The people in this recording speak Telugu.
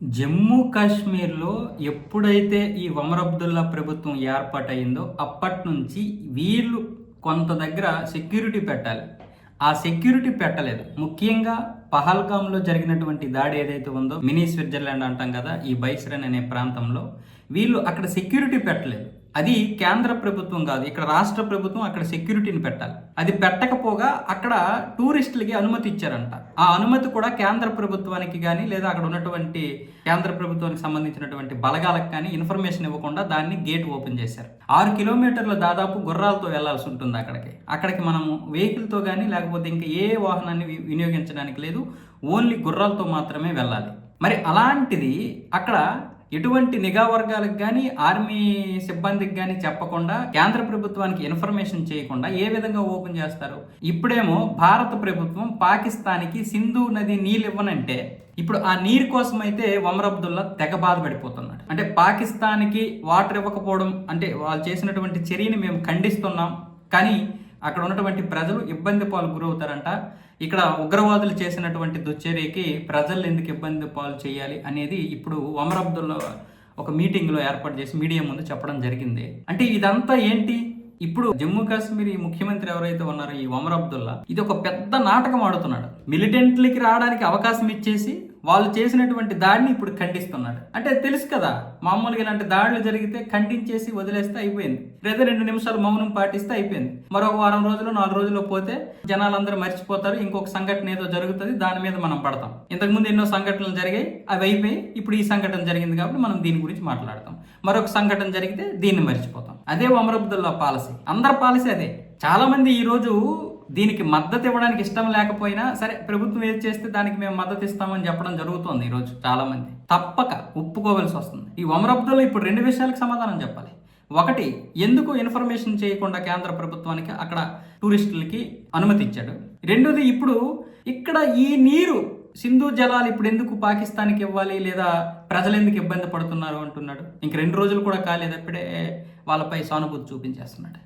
జమ్మూ కాశ్మీర్లో ఎప్పుడైతే ఈ ఒమర్ అబ్దుల్లా ప్రభుత్వం ఏర్పాటైందో అప్పటి నుంచి వీళ్ళు కొంత దగ్గర సెక్యూరిటీ పెట్టాలి. ఆ సెక్యూరిటీ పెట్టలేదు. ముఖ్యంగా పహల్గామ్లో జరిగినటువంటి దాడి ఏదైతే ఉందో మినీ స్విట్జర్లాండ్ అంటాం కదా ఈ బైస్రన్ అనే ప్రాంతంలో వీళ్ళు అక్కడ సెక్యూరిటీ పెట్టలేదు. అది కేంద్ర ప్రభుత్వం కాదు ఇక్కడ రాష్ట్ర ప్రభుత్వం అక్కడ సెక్యూరిటీని పెట్టాలి. అది పెట్టకపోగా అక్కడ టూరిస్టులకి అనుమతి ఇచ్చారంట. ఆ అనుమతి కూడా కేంద్ర ప్రభుత్వానికి కానీ లేదా అక్కడ ఉన్నటువంటి కేంద్ర ప్రభుత్వానికి సంబంధించినటువంటి బలగాలకు కానీ ఇన్ఫర్మేషన్ ఇవ్వకుండా దాన్ని గేట్ ఓపెన్ చేశారు. ఆరు కిలోమీటర్ల దాదాపు గుర్రాలతో వెళ్ళాల్సి ఉంటుంది అక్కడికి. అక్కడికి మనము వెహికల్తో కానీ లేకపోతే ఇంకా ఏ వాహనాన్ని వి- వినియోగించడానికి లేదు ఓన్లీ గుర్రాలతో మాత్రమే వెళ్ళాలి. మరి అలాంటిది అక్కడ ఎటువంటి నిఘా వర్గాలకు కానీ ఆర్మీ సిబ్బందికి కానీ చెప్పకుండా కేంద్ర ప్రభుత్వానికి ఇన్ఫర్మేషన్ చేయకుండా ఏ విధంగా ఓపెన్ చేస్తారు? ఇప్పుడేమో భారత ప్రభుత్వం పాకిస్తాన్కి సింధు నది నీళ్ళు ఇవ్వనంటే ఇప్పుడు ఆ నీరు కోసం అయితే ఒమర్ అబ్దుల్లా తెగ బాధపడిపోతున్నాడు. అంటే పాకిస్తాన్కి వాటర్ ఇవ్వకపోవడం అంటే వాళ్ళు చేసినటువంటి చర్యని మేము ఖండిస్తున్నాం. కానీ అక్కడ ఉన్నటువంటి ప్రజలు ఇబ్బంది పాలు గురవుతారంట. ఇక్కడ ఉగ్రవాదులు చేసినటువంటి దుశ్చర్యకి ప్రజలు ఎందుకు ఇబ్బంది పాలు చేయాలి అనేది ఇప్పుడు ఒమర్ అబ్దుల్లా ఒక మీటింగ్లో ఏర్పాటు చేసి మీడియా ముందు చెప్పడం జరిగింది. అంటే ఇదంతా ఏంటి? ఇప్పుడు జమ్మూ కాశ్మీర్ ముఖ్యమంత్రి ఎవరైతే ఉన్నారో ఈ ఒమర్ అబ్దుల్లా ఇది ఒక పెద్ద నాటకం ఆడుతున్నాడు. మిలిటెంట్లకి రావడానికి అవకాశం ఇచ్చేసి వాళ్ళు చేసినటువంటి దాడిని ఇప్పుడు ఖండిస్తున్నాడు. అంటే తెలుసు కదా మామూలుగా ఇలాంటి దాడులు జరిగితే ఖండించేసి వదిలేస్తే అయిపోయింది. లేదా రెండు నిమిషాలు మౌనం పాటిస్తే అయిపోయింది. మరొక వారం రోజులు నాలుగు రోజులు పోతే జనాలందరూ మర్చిపోతారు. ఇంకొక సంఘటన ఏదో జరుగుతుంది దాని మీద మనం పడతాం. ఇంతకుముందు ఎన్నో సంఘటనలు జరిగాయి అవి అయిపోయి ఇప్పుడు ఈ సంఘటన జరిగింది కాబట్టి మనం దీని గురించి మాట్లాడతాం. మరొక సంఘటన జరిగితే దీన్ని మర్చిపోతాం. అదే ఒమర్ అబ్దుల్లా పాలసీ. అందరి పాలసీ అదే. చాలా మంది ఈ రోజు దీనికి మద్దతు ఇవ్వడానికి ఇష్టం లేకపోయినా సరే ప్రభుత్వం ఏది చేస్తే దానికి మేము మద్దతు ఇస్తామని చెప్పడం జరుగుతోంది ఈరోజు చాలామంది. తప్పక ఒప్పుకోవాల్సి వస్తుంది. ఈ ఒమర్ ఇప్పుడు రెండు విషయాలకు సమాధానం చెప్పాలి. ఒకటి ఎందుకు ఇన్ఫర్మేషన్ చేయకుండా కేంద్ర ప్రభుత్వానికి అక్కడ టూరిస్టులకి అనుమతి ఇచ్చాడు రెండోది ఇప్పుడు ఇక్కడ ఈ నీరు సింధు జలాలు ఇప్పుడు ఎందుకు పాకిస్తాన్కి ఇవ్వాలి లేదా ప్రజలు ఎందుకు ఇబ్బంది పడుతున్నారు అంటున్నాడు. ఇంక రెండు రోజులు కూడా కాలేదు అప్పుడే వాళ్ళపై సానుభూతి చూపించేస్తున్నాడు.